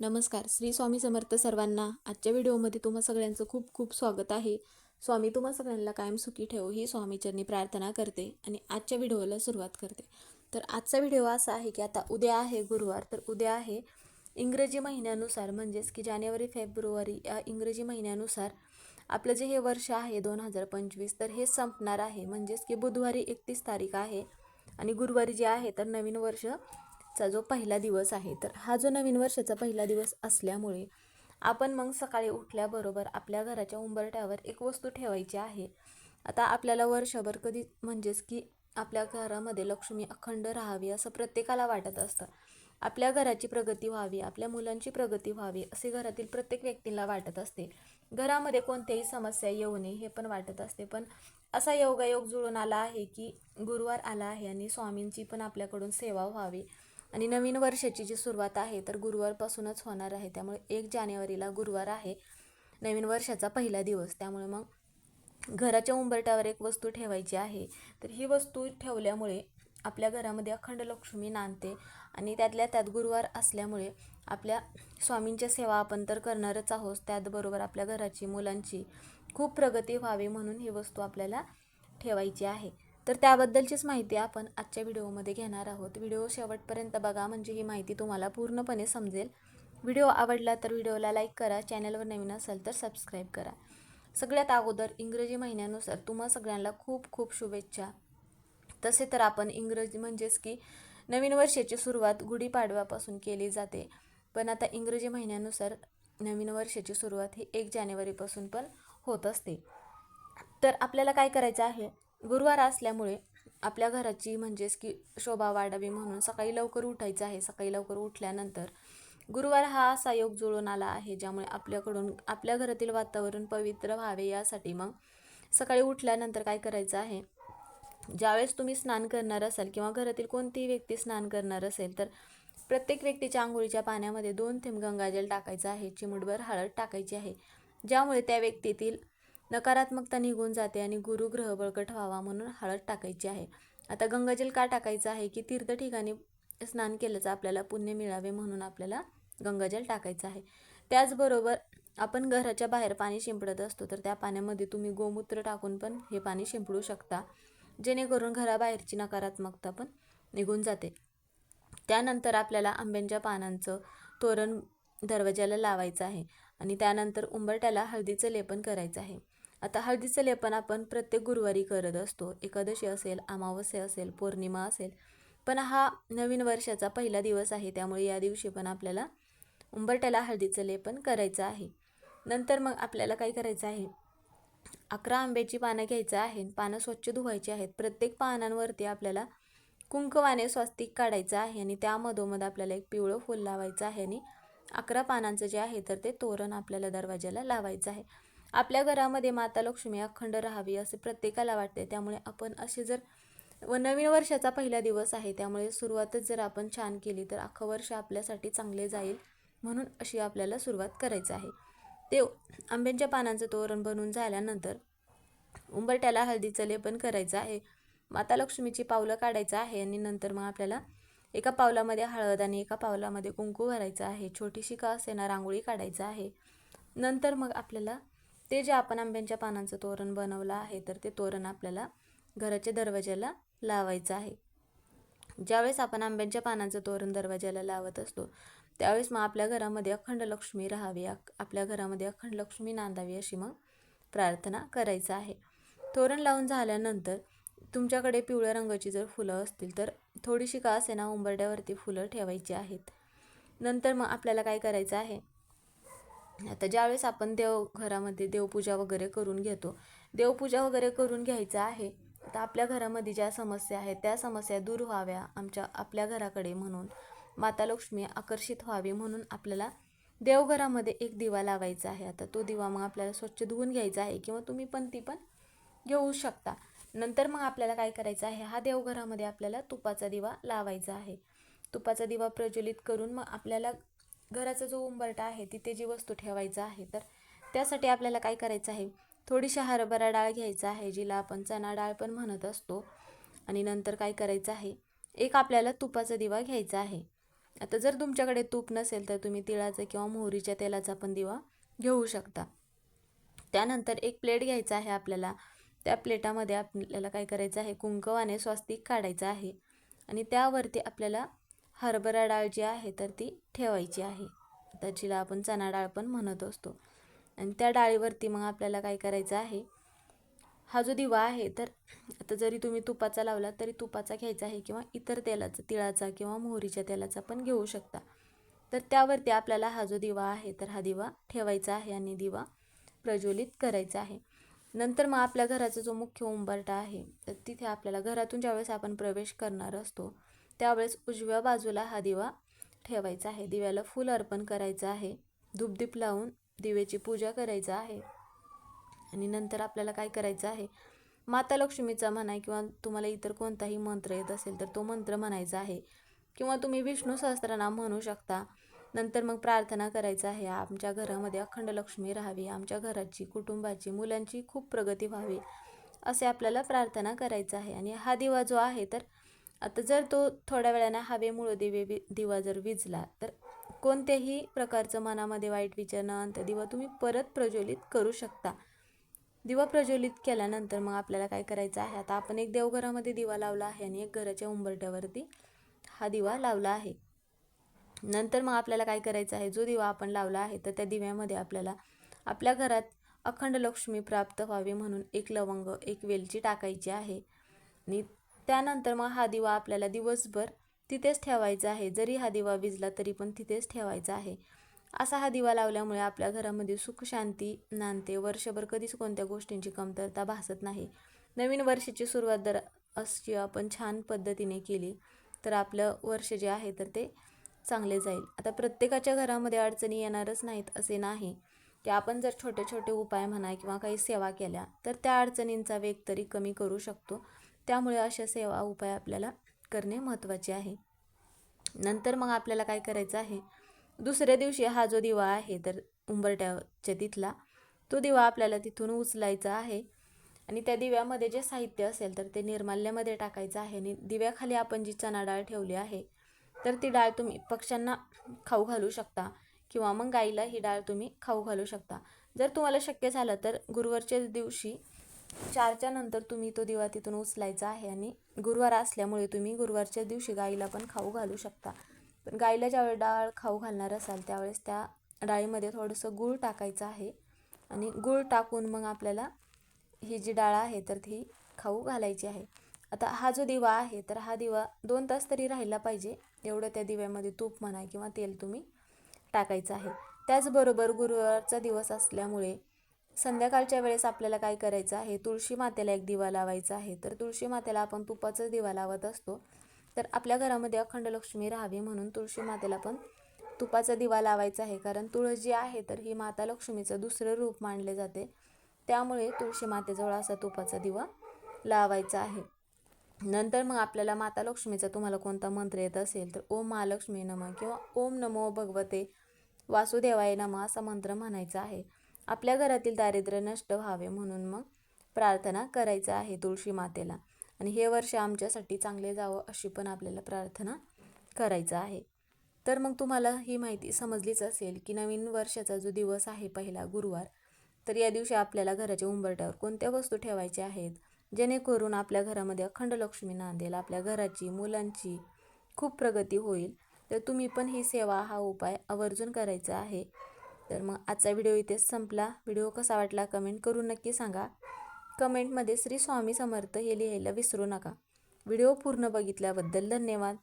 नमस्कार. श्री स्वामी समर्थ सर्वांना आजच्या व्हिडिओमध्ये तुम्हा सगळ्यांचं खूप खूप स्वागत आहे. स्वामी तुम्हा सगळ्यांना कायम सुखी ठेवो ही स्वामीचरणी प्रार्थना करते आणि आजच्या व्हिडिओला सुरुवात करते. तर आजचा व्हिडिओ असा आहे की आता उद्या आहे गुरुवार तर उद्या आहे इंग्रजी महिन्यानुसार म्हणजेच की जानेवारी फेब्रुवारी या इंग्रजी महिन्यानुसार आपलं जे हे वर्ष आहे दोन हजार पंचवीस तर हे संपणार आहे. म्हणजेच की बुधवारी एकतीस तारीख आहे आणि गुरुवारी जे आहे तर नवीन वर्ष चा जो पहिला दिवस आहे तर हा जो नवीन वर्षाचा पहिला दिवस असल्यामुळे आपण मग सकाळी उठल्याबरोबर आपल्या घराच्या उंबरट्यावर एक वस्तू ठेवायची आहे. आता आपल्याला वर्षभर कधी म्हणजेच की आपल्या घरामध्ये लक्ष्मी अखंड राहावी असं प्रत्येकाला वाटत असतं. आपल्या घराची प्रगती व्हावी आपल्या मुलांची प्रगती व्हावी असे घरातील प्रत्येक व्यक्तीला वाटत असते. घरामध्ये कोणत्याही समस्या येऊ नये हे पण वाटत असते. पण असा योगायोग जुळून आला आहे की गुरुवार आला आहे आणि स्वामींची पण आपल्याकडून सेवा व्हावी. आणि नवीन वर्षाची जी सुरुवात आहे तर गुरुवारपासूनच होणार आहे. त्यामुळे एक जानेवारीला गुरुवार आहे. नवीन वर्षाचा पहिला दिवस. त्यामुळे मग घराच्या उंबरट्यावर एक वस्तू ठेवायची आहे. तर ही वस्तू ठेवल्यामुळे आपल्या घरामध्ये अखंड लक्ष्मी नांदते आणि त्यातल्या त्यात गुरुवार असल्यामुळे आपल्या स्वामींच्या सेवा आपण तर करणारच आहोत. त्याचबरोबर आपल्या घराची मुलांची खूप प्रगती व्हावी म्हणून ही वस्तू आपल्याला ठेवायची आहे. तर त्याबद्दलचीच माहिती आपण आजच्या व्हिडिओमध्ये घेणार आहोत. व्हिडिओ शेवटपर्यंत बघा म्हणजे ही माहिती तुम्हाला पूर्णपणे समजेल. व्हिडिओ आवडला तर व्हिडिओला लाईक करा चॅनलवर नवीन असेल तर सबस्क्राईब करा. सगळ्यात अगोदर इंग्रजी महिन्यानुसार तुम्हा सगळ्यांना खूप खूप शुभेच्छा. तसे तर आपण इंग्रजी म्हणजेच की नवीन वर्षाची सुरुवात गुढीपाडव्यापासून केली जाते. पण आता इंग्रजी महिन्यानुसार नवीन वर्षाची सुरुवात ही एक जानेवारीपासून पण होत असते. तर आपल्याला काय करायचं आहे? गुरुवार असल्यामुळे आपल्या घराची म्हणजेच की शोभा वाढावी म्हणून सकाळी लवकर उठायचं आहे. सकाळी लवकर उठल्यानंतर गुरुवार हा असा योग जुळून आला आहे ज्यामुळे आपल्याकडून आपल्या घरातील वातावरण पवित्र व्हावे यासाठी मग सकाळी उठल्यानंतर काय करायचं आहे? ज्यावेळेस तुम्ही स्नान करणार असाल किंवा घरातील कोणतीही व्यक्ती स्नान करणार असेल तर प्रत्येक व्यक्तीच्या आंघोळीच्या पाण्यामध्ये दोन थेंब गंगाजल टाकायचं आहे. चिमुटभर हळद टाकायची आहे. ज्यामुळे त्या व्यक्तीतील नकारात्मकता निघून जाते आणि गुरुग्रह बळकट व्हावा म्हणून हळद टाकायची आहे. आता गंगाजल का टाकायचं आहे की तीर्थ ठिकाणी स्नान केल्याचं आपल्याला पुण्य मिळावे म्हणून आपल्याला गंगाजल टाकायचं आहे. त्याचबरोबर आपण घराच्या बाहेर पाणी शिंपडत असतो तर त्या पाण्यामध्ये तुम्ही गोमूत्र टाकून पण हे पाणी शिंपडू शकता. जेणेकरून घराबाहेरची नकारात्मकता पण निघून जाते. त्यानंतर आपल्याला आंब्यांच्या पानांचं तोरण दरवाजाला लावायचं आहे आणि त्यानंतर उंबरट्याला हळदीचं लेपन करायचं आहे. आता हळदीचं लेपन आपण प्रत्येक गुरुवारी करत असतो. एकादशी असेल अमावस्या असेल पौर्णिमा असेल पण हा नवीन वर्षाचा पहिला दिवस आहे. त्यामुळे या दिवशी पण आपल्याला उंबरट्याला हळदीचं लेपन करायचं आहे. नंतर मग आपल्याला काय करायचं आहे? अकरा आंब्याची पानं घ्यायचं आहे. पानं स्वच्छ धुवायची आहेत. प्रत्येक पानांवरती आपल्याला कुंकवाने स्वस्तिक काढायचं आहे आणि त्यामधोमध आपल्याला एक पिवळं फूल लावायचं आहे आणि अकरा पानांचं जे आहे तर ते तोरण आपल्याला दरवाजाला लावायचं आहे. आपल्या घरामध्ये माता लक्ष्मी अखंड राहावी असे प्रत्येकाला वाटते. त्यामुळे आपण असे जर व नवीन वर्षाचा पहिला दिवस आहे त्यामुळे सुरुवातच जर आपण छान केली तर अख्खं वर्ष आपल्यासाठी चांगले जाईल म्हणून अशी आपल्याला सुरुवात करायची आहे. ते आंब्यांच्या पानांचं तोरण बनवून झाल्यानंतर उंबरट्याला हळदीचं लेपन करायचं आहे. माता लक्ष्मीची पावलं काढायचं आहे आणि नंतर मग आपल्याला एका पावलामध्ये हळद आणि एका पावलामध्ये कुंकू भरायचं आहे. छोटीशी का असेना रांगोळी काढायचं आहे. नंतर मग आपल्याला ते जे आपण आंब्यांच्या पानांचं तोरण बनवलं आहे तर ते तोरण आपल्याला घराच्या दरवाज्याला लावायचं आहे. ज्यावेळेस आपण आंब्यांच्या पानांचं तोरण दरवाज्याला लावत असतो त्यावेळेस मग आपल्या घरामध्ये अखंड लक्ष्मी राहावी आपल्या घरामध्ये अखंड लक्ष्मी नांदावी अशी मग प्रार्थना करायचं आहे. तोरण लावून झाल्यानंतर तुमच्याकडे पिवळ्या रंगाची जर फुलं असतील तर थोडीशी का असे ना उंबरड्यावरती फुलं ठेवायची आहेत. नंतर मग आपल्याला काय करायचं आहे? आता ज्यावेळेस आपण देव घरामध्ये देवपूजा वगैरे करून घेतो देवपूजा वगैरे करून घ्यायचं आहे तर आपल्या घरामध्ये ज्या समस्या आहेत त्या समस्या दूर व्हाव्या आमच्या आपल्या घराकडे म्हणून. माता लक्ष्मी आकर्षित व्हावी म्हणून आपल्याला देवघरामध्ये एक दिवा लावायचा आहे. आता तो दिवा मग आपल्याला स्वच्छ धुवून घ्यायचा आहे किंवा तुम्ही पण ती पण घेऊ शकता. नंतर मग आपल्याला काय करायचं आहे हा देवघरामध्ये आपल्याला तुपाचा दिवा लावायचा आहे. तुपाचा दिवा प्रज्वलित करून मग आपल्याला घराचा जो उंबरटा आहे तिथे जी वस्तू ठेवायचं आहे तर त्यासाठी आपल्याला काय करायचं आहे? थोडीशी हरभरा डाळ घ्यायचा आहे जिला आपण चणा डाळ पण म्हणत असतो. आणि नंतर काय करायचं आहे? एक आपल्याला तुपाचा दिवा घ्यायचा आहे. आता जर तुमच्याकडे तूप नसेल तर तुम्ही तिळाचा किंवा मोहरीच्या तेलाचा पण दिवा घेऊ शकता. त्यानंतर एक प्लेट घ्यायचा आहे आपल्याला. त्या प्लेटामध्ये आपल्याला काय करायचं आहे? कुंकवाने स्वस्तिक काढायचं आहे. आणि त्यावरती आपल्याला हरभरा डाळ जी आहे तर ती ठेवायची आहे. तर जिला आपण चणा डाळ पण म्हणत असतो. आणि त्या डाळीवरती मग आपल्याला काय करायचं आहे? हा जो दिवा आहे तर आता जरी तुम्ही तुपाचा लावला तरी तुपाचा घ्यायचा आहे किंवा इतर तेलाचा तिळाचा किंवा मोहरीच्या तेलाचा पण घेऊ शकता. तर त्यावरती आपल्याला हा जो दिवा आहे तर हा दिवा ठेवायचा आहे आणि दिवा प्रज्वलित करायचा आहे. नंतर मग आपल्या घराचा जो मुख्य उंबरटा आहे तर तिथे आपल्याला घरातून ज्यावेळेस आपण प्रवेश करणार असतो त्यावेळेस उजव्या बाजूला हा दिवा ठेवायचा आहे. दिव्याला फूल अर्पण करायचं आहे. धूपदीप लावून दिवेची पूजा करायचं आहे. आणि नंतर आपल्याला काय करायचं आहे? माता लक्ष्मीचा म्हणा किंवा तुम्हाला इतर कोणताही मंत्र येत असेल तर तो मंत्र म्हणायचा आहे. किंवा तुम्ही विष्णू सहस्त्रनाम म्हणू शकता. नंतर मग प्रार्थना करायचं आहे. आमच्या घरामध्ये अखंड लक्ष्मी राहावी. आमच्या घराची कुटुंबाची मुलांची खूप प्रगती व्हावी. असे आपल्याला प्रार्थना करायचं आहे. आणि हा दिवा जो आहे तर आता जर तो थोड्या वेळानं हवेमुळं दिवे वि दिवा जर विजला तर कोणत्याही प्रकारचं मनामध्ये वाईट विचार न आणता दिवा तुम्ही परत प्रज्वलित करू शकता. दिवा प्रज्वलित केल्यानंतर मग आपल्याला काय करायचं आहे? आता आपण एक देवघरामध्ये दिवा लावला आहे आणि एक घराच्या उंबरट्यावरती हा दिवा लावला आहे. नंतर मग आपल्याला काय करायचं आहे? जो दिवा आपण लावला आहे तर त्या दिव्यामध्ये आपल्याला आपल्या घरात अखंड लक्ष्मी प्राप्त व्हावी म्हणून एक लवंग एक वेलची टाकायची आहे. आणि त्यानंतर मग हा दिवा आपल्याला दिवसभर तिथेच ठेवायचा आहे. जरी हा दिवा विजला तरी पण तिथेच ठेवायचा आहे. असा हा दिवा लावल्यामुळे आपल्या घरामध्ये सुख शांती नांदते. वर्षभर कधीच कोणत्या गोष्टींची कमतरता भासत नाही. नवीन वर्षाची सुरुवात जर अशी आपण छान पद्धतीने केली तर आपलं वर्ष जे आहे तर ते चांगले जाईल. आता प्रत्येकाच्या घरामध्ये अडचणी येणारच नाहीत असे नाही की आपण जर छोटे छोटे उपाय म्हणा किंवा काही सेवा केल्या तर त्या अडचणींचा वेग तरी कमी करू शकतो. त्यामुळे अशा सेवा उपाय आपल्याला करणे महत्त्वाचे आहे. नंतर मग आपल्याला काय करायचं आहे? दुसऱ्या दिवशी हा जो दिवा आहे तर उंबरट्याच्या तिथला तो दिवा आपल्याला तिथून उचलायचा आहे. आणि त्या दिव्यामध्ये जे साहित्य असेल तर ते निर्माल्यामध्ये टाकायचं आहे. आणि दिव्याखाली आपण जी चणा डाळ ठेवली आहे तर ती डाळ तुम्ही पक्ष्यांना खाऊ घालू शकता किंवा मग गाईला ही डाळ तुम्ही खाऊ घालू शकता. जर तुम्हाला शक्य झालं तर गुरुवारच्या दिवशी चारच्या नंतर तुम्ही तो दिवा तिथून उचलायचा आहे आणि गुरुवार असल्यामुळे तुम्ही गुरुवारच्या दिवशी गाईला पण खाऊ घालू शकता. पण गाईला ज्यावेळेस डाळ खाऊ घालणार असाल त्यावेळेस त्या डाळीमध्ये थोडंसं गूळ टाकायचं आहे. आणि गूळ टाकून मग आपल्याला ही जी डाळ आहे तर ती खाऊ घालायची आहे. आता हा जो दिवा आहे तर हा दिवा दोन तास तरी राहिला पाहिजे. एवढं त्या दिव्यामध्ये तूप म्हणा किंवा तेल तुम्ही टाकायचं आहे. त्याचबरोबर गुरुवारचा दिवस असल्यामुळे संध्याकाळच्या वेळेस आपल्याला काय करायचं आहे? तुळशी मातेला एक दिवा लावायचा आहे. तर तुळशी मातेला आपण तुपाचाच दिवा लावत असतो. तर आपल्या घरामध्ये अखंड लक्ष्मी राहावी म्हणून तुळशी मातेला पण तुपाचा दिवा लावायचा आहे. कारण तुळस जी आहे तर ही माता लक्ष्मीचं दुसरं रूप मानले जाते. त्यामुळे तुळशी मातेजवळ असा तुपाचा दिवा लावायचा आहे. नंतर मग आपल्याला माता लक्ष्मीचा तुम्हाला कोणता मंत्र येत असेल तर ओम महालक्ष्मी नम किंवा ओम नमो भगवते वासुदेवाय नम असा मंत्र म्हणायचा आहे. आपल्या घरातील दारिद्र्य नष्ट व्हावे म्हणून मग प्रार्थना करायचं आहे तुळशी मातेला. आणि हे वर्ष आमच्यासाठी चांगले जावं अशी पण आपल्याला प्रार्थना करायचं आहे. तर मग तुम्हाला ही माहिती समजलीच असेल की नवीन वर्षाचा जो दिवस आहे पहिला गुरुवार तर या दिवशी आपल्याला घराच्या उंबरट्यावर कोणत्या वस्तू ठेवायच्या आहेत? जेणेकरून आपल्या घरामध्ये अखंड लक्ष्मी नांदेल आपल्या घराची मुलांची खूप प्रगती होईल. तर तुम्ही पण ही सेवा हा उपाय आवर्जून करायचा आहे. तर मग आजचा व्हिडिओ इथेच संपला. व्हिडिओ कसा वाटला कमेंट करून नक्की सांगा. कमेंटमध्ये श्री स्वामी समर्थ हे लिहायला विसरू नका. व्हिडिओ पूर्ण बघितल्याबद्दल धन्यवाद.